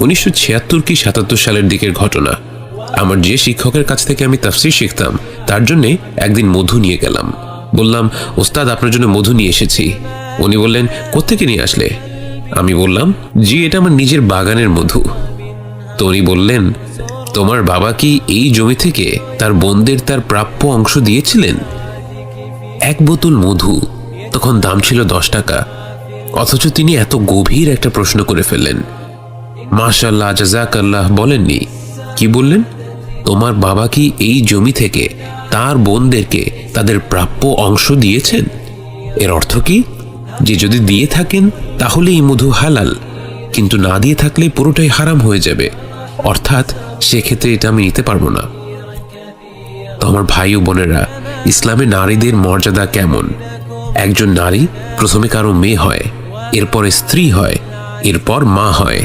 উনিশশো ছিয়াত্তর কি সাতাত্তর সালের দিকের ঘটনা। আমার যে শিক্ষকের কাছ থেকে আমি তাফসির শিখতাম, তার জন্যে একদিন মধু নিয়ে গেলাম। বললাম, ওস্তাদ, আপনার জন্য মধু নিয়ে এসেছি। উনি বললেন, কোত্থেকে নিয়ে আসলে? আমি বললাম, জি, এটা আমার নিজের বাগানের মধু। তো উনি বললেন, তোমার বাবা কি এই জমি থেকে তার বোনদের তার প্রাপ্য অংশ দিয়েছিলেন? এক বোতল মধু, তখন দাম ছিল দশ টাকা। অথচ তিনি এত গভীর একটা প্রশ্ন করে ফেললেন। মাশাল্লাহ জাজাক আল্লাহ বলেননি। কি বললেন? তোমার বাবা কি এই জমি থেকে তার বোনদেরকে তাদের প্রাপ্য অংশ দিয়েছেন? এর অর্থ কি? যে যদি দিয়ে থাকেন তাহলে এই মধু হালাল, কিন্তু না দিয়ে থাকলে পুরোটাই হারাম হয়ে যাবে। অর্থাৎ সেক্ষেত্রে এটা আমি নিতে পারব না। তো আমার ভাই ও বোনেরা, ইসলামে নারীদের মর্যাদা কেমন? একজন নারী প্রথমে কারও মেয়ে হয়, এরপরে স্ত্রী হয়, এরপর মা হয়।